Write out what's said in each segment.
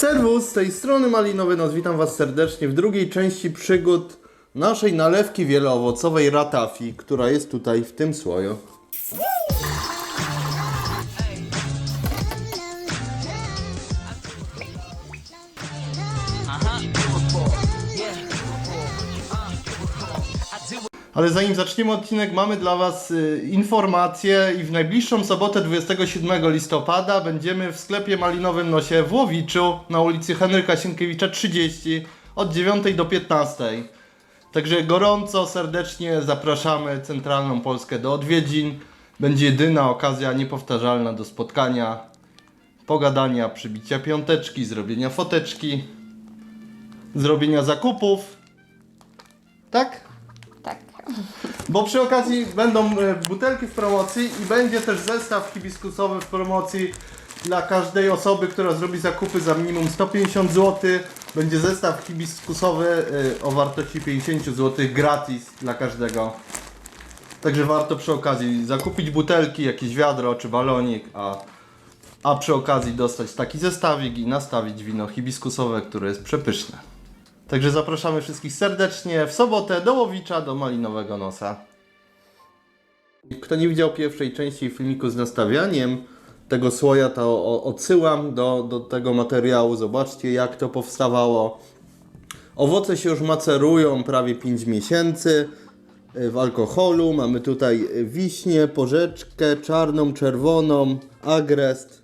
Serwus, z tej strony Malinowy Nos, witam Was serdecznie w drugiej części przygód naszej nalewki wieloowocowej Ratafi, która jest tutaj w tym słoju. Ale zanim zaczniemy odcinek, mamy dla Was y, informację i w najbliższą sobotę 27 listopada będziemy w sklepie Malinowym Nosie w Łowiczu na ulicy Henryka Sienkiewicza 30 od 9 do 15. Także gorąco, serdecznie zapraszamy centralną Polskę do odwiedzin. Będzie jedyna okazja niepowtarzalna do spotkania, pogadania, przybicia piąteczki, zrobienia foteczki, zrobienia zakupów. Tak? Bo przy okazji będą e, butelki w promocji i będzie też zestaw hibiskusowy w promocji dla każdej osoby, która zrobi zakupy za minimum 150 zł. Będzie zestaw hibiskusowy e, o wartości 50 zł gratis dla każdego. Także warto przy okazji zakupić butelki, jakieś wiadro czy balonik, a, a przy okazji dostać taki zestawik i nastawić wino hibiskusowe, które jest przepyszne. Także zapraszamy wszystkich serdecznie w sobotę do Łowicza, do Malinowego Nosa. Kto nie widział pierwszej części filmiku z nastawianiem tego słoja, to odsyłam do, do tego materiału. Zobaczcie jak to powstawało. Owoce się już macerują prawie 5 miesięcy y, w alkoholu. Mamy tutaj wiśnię, porzeczkę, czarną, czerwoną, agrest.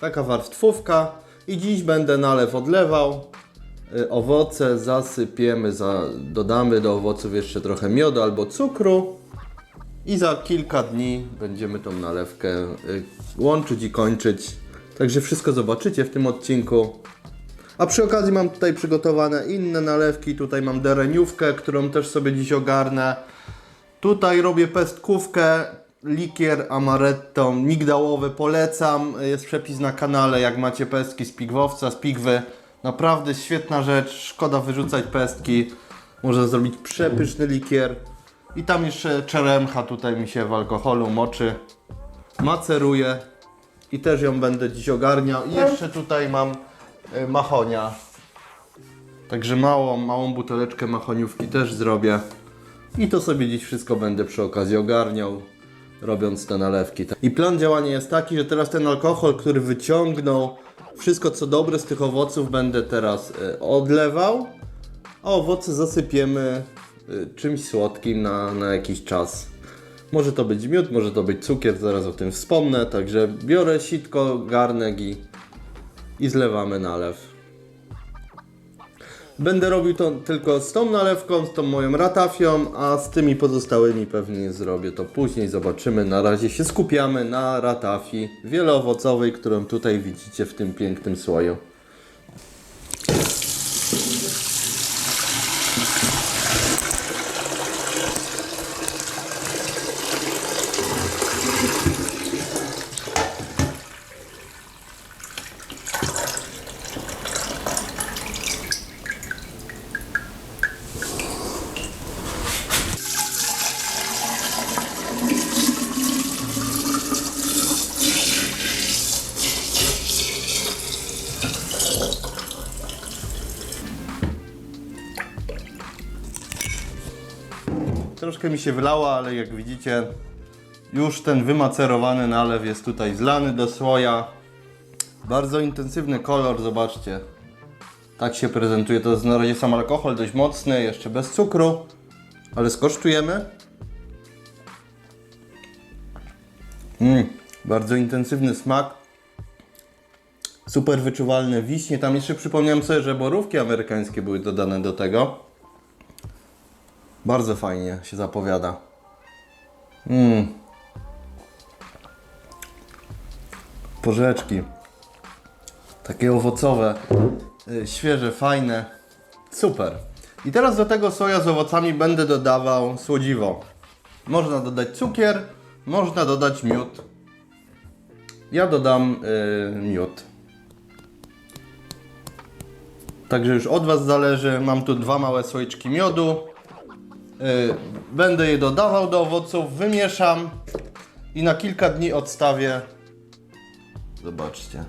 Taka warstwówka. I dziś będę nalew odlewał. Y, Owoce zasypiemy, za, dodamy do owoców jeszcze trochę miodu albo cukru. I za kilka dni będziemy tą nalewkę y, łączyć i kończyć. Także wszystko zobaczycie w tym odcinku. A przy okazji mam tutaj przygotowane inne nalewki. Tutaj mam dereniówkę, którą też sobie dziś ogarnę. Tutaj robię pestkówkę, likier amaretto migdałowy, polecam. Jest przepis na kanale, jak macie pestki z pigwowca, z pigwy. Naprawdę świetna rzecz, szkoda wyrzucać pestki. Można zrobić przepyszny likier. I tam jeszcze czeremcha tutaj mi się w alkoholu moczy. Maceruję i też ją będę dziś ogarniał. I jeszcze tutaj mam y, machonia. Także małą, małą buteleczkę machoniówki też zrobię. I to sobie dziś wszystko będę przy okazji ogarniał, robiąc te nalewki. I plan działania jest taki, że teraz ten alkohol, który wyciągnął wszystko co dobre z tych owoców, będę teraz y, odlewał, a owoce zasypiemy y, czymś słodkim na, na jakiś czas. Może to być miód, może to być cukier, zaraz o tym wspomnę. Także biorę sitko, garnek i, i zlewamy nalew. Będę robił to tylko z tą nalewką, z tą moją ratafią, a z tymi pozostałymi pewnie zrobię to później, zobaczymy. Na razie się skupiamy na ratafii wieloowocowej, którą tutaj widzicie w tym pięknym słoju. Troszkę mi się wylało, ale jak widzicie, już ten wymacerowany nalew jest tutaj zlany do słoja. Bardzo intensywny kolor, zobaczcie. Tak się prezentuje. To jest na razie sam alkohol, dość mocny, jeszcze bez cukru. Ale skosztujemy. Mm, bardzo intensywny smak. Super wyczuwalne wiśnie. Tam jeszcze przypomniałem sobie, że borówki amerykańskie były dodane do tego. Bardzo fajnie się zapowiada. Mmm. Porzeczki. Takie owocowe. y, Świeże, fajne. Super. I teraz do tego soja z owocami będę dodawał słodziwo. Można dodać cukier, można dodać miód. Ja dodam y, miód. Także już od Was zależy. Mam tu dwa małe słoiczki miodu. Y, Będę je dodawał do owoców, wymieszam i na kilka dni odstawię. Zobaczcie.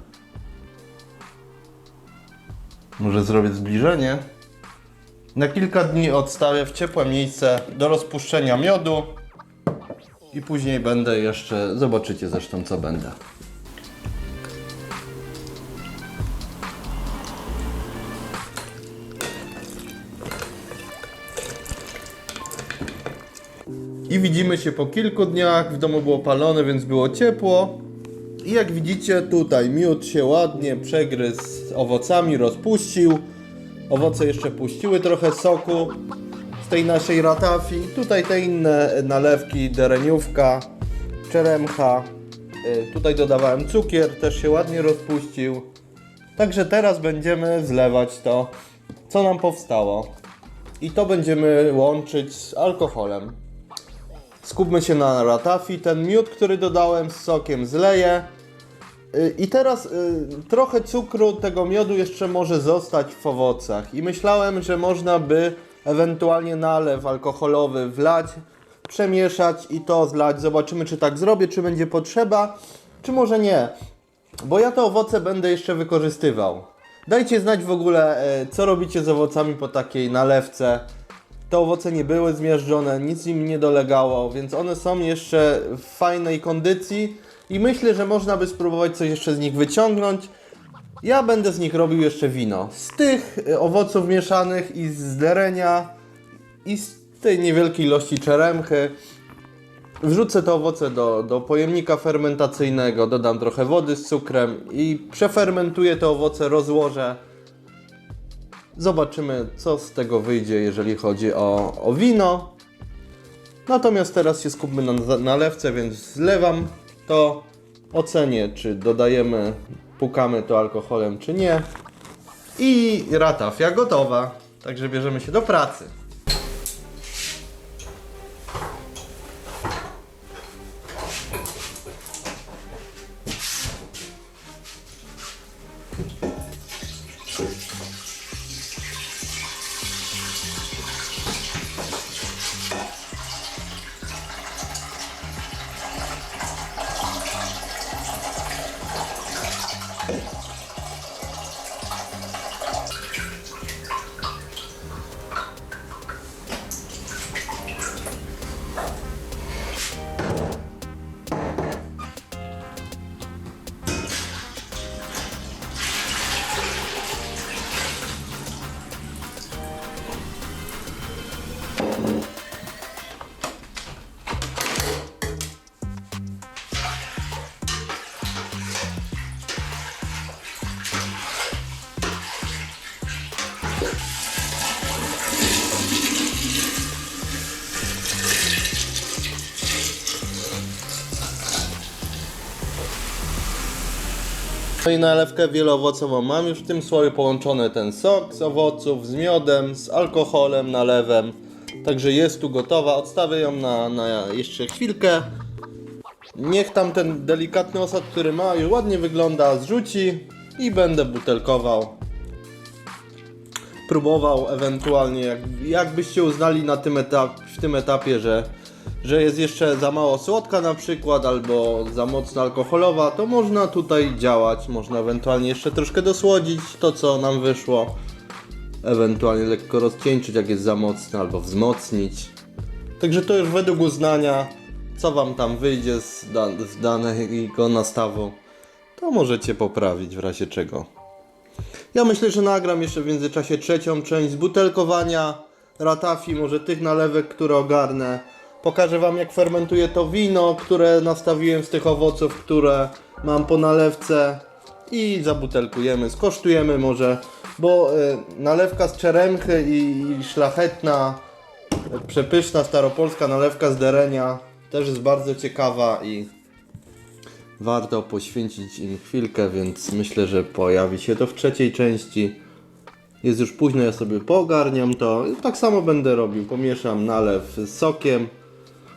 Może zrobię zbliżenie. Na kilka dni odstawię w ciepłe miejsce do rozpuszczenia miodu. I później będę jeszcze, zobaczycie zresztą co będę. I widzimy się po kilku dniach. W domu było palone, więc było ciepło. I jak widzicie, tutaj miód się ładnie przegryzł z owocami, rozpuścił. Owoce jeszcze puściły trochę soku z tej naszej ratafii. Tutaj te inne nalewki, dereniówka, czeremcha. Y, Tutaj dodawałem cukier, też się ładnie rozpuścił. Także teraz będziemy zlewać to, co nam powstało. I to będziemy łączyć z alkoholem. Skupmy się na ratafii. Ten miód, który dodałem z sokiem zleję. Y, I teraz y, trochę cukru tego miodu jeszcze może zostać w owocach. I myślałem, że można by ewentualnie nalew alkoholowy wlać, przemieszać i to zlać. Zobaczymy, czy tak zrobię, czy będzie potrzeba, czy może nie. Bo ja te owoce będę jeszcze wykorzystywał. Dajcie znać w ogóle, e, co robicie z owocami po takiej nalewce. Te owoce nie były zmiażdżone, nic im nie dolegało, więc one są jeszcze w fajnej kondycji i myślę, że można by spróbować coś jeszcze z nich wyciągnąć. Ja będę z nich robił jeszcze wino. Z tych e, owoców mieszanych i z derenia i z tej niewielkiej ilości czeremchy. Wrzucę te owoce do, do pojemnika fermentacyjnego, dodam trochę wody z cukrem i przefermentuję te owoce, rozłożę. Zobaczymy, co z tego wyjdzie, jeżeli chodzi o, o wino. Natomiast teraz się skupmy na nalewce, więc zlewam to, ocenię, czy dodajemy, pukamy to alkoholem, czy nie. I ratafia gotowa. Także bierzemy się do pracy. No i nalewkę wieloowocową mam już w tym słoju połączony ten sok z owoców, z miodem, z alkoholem, nalewem. Także jest tu gotowa. Odstawię ją na, na jeszcze chwilkę. Niech tam ten delikatny osad, który ma, już ładnie wygląda, zrzuci i będę butelkował. Próbował ewentualnie, jak, jakbyście uznali na tym etap, w tym etapie, że, że jest jeszcze za mało słodka na przykład, albo za mocno alkoholowa, to można tutaj działać, można ewentualnie jeszcze troszkę dosłodzić to, co nam wyszło. Ewentualnie lekko rozcieńczyć, jak jest za mocno, albo wzmocnić. Także to już według uznania, co wam tam wyjdzie z, da z danego nastawu, to możecie poprawić w razie czego. Ja myślę, że nagram jeszcze w międzyczasie trzecią część zbutelkowania ratafi, może tych nalewek, które ogarnę. Pokażę Wam jak fermentuję to wino, które nastawiłem z tych owoców, które mam po nalewce i zabutelkujemy, skosztujemy może, bo y, nalewka z czeremchy i, i szlachetna, y, przepyszna staropolska nalewka z derenia też jest bardzo ciekawa i warto poświęcić im chwilkę, więc myślę, że pojawi się to w trzeciej części. Jest już późno, ja sobie poogarniam to. Tak samo będę robił. Pomieszam nalew z sokiem.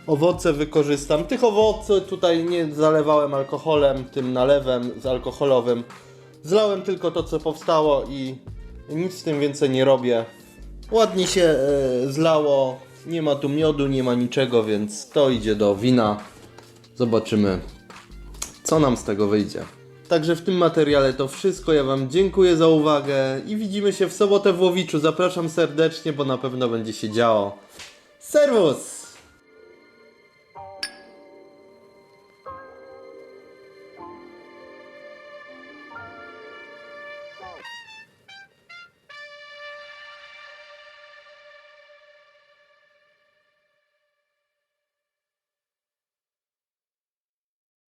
Owoce wykorzystam. Tych owoców tutaj nie zalewałem alkoholem, tym nalewem z alkoholowym. Zlałem tylko to, co powstało i nic z tym więcej nie robię. Ładnie się e, zlało. Nie ma tu miodu, nie ma niczego, więc to idzie do wina. Zobaczymy, co nam z tego wyjdzie. Także w tym materiale to wszystko. Ja Wam dziękuję za uwagę i widzimy się w sobotę w Łowiczu. Zapraszam serdecznie, bo na pewno będzie się działo. Serwus!